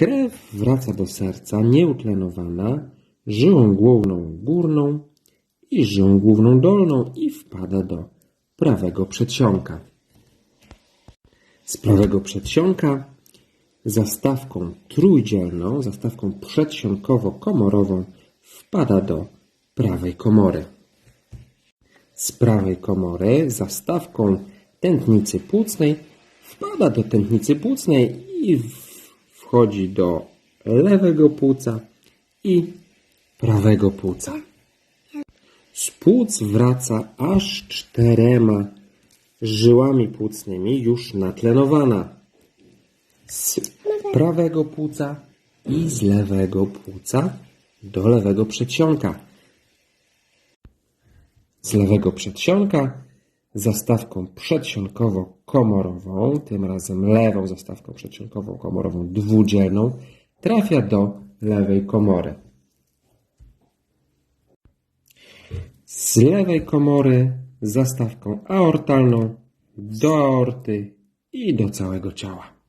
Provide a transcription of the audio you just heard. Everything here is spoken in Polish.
Krew wraca do serca nieutlenowana żyłą główną górną i żyłą główną dolną i wpada do prawego przedsionka. Z prawego przedsionka zastawką trójdzielną, zastawką przedsionkowo-komorową wpada do prawej komory. Z prawej komory zastawką tętnicy płucnej wpada do tętnicy płucnej i w- wchodzi do lewego płuca i prawego płuca. Z płuc wraca aż czterema żyłami płucnymi już natlenowana. Z prawego płuca i z lewego płuca do lewego przedsionka. Z lewego przedsionka zastawką przedsionkowo-komorową, tym razem lewą zastawką przedsionkowo-komorową dwudzielną, trafia do lewej komory. Z lewej komory zastawką aortalną do aorty i do całego ciała.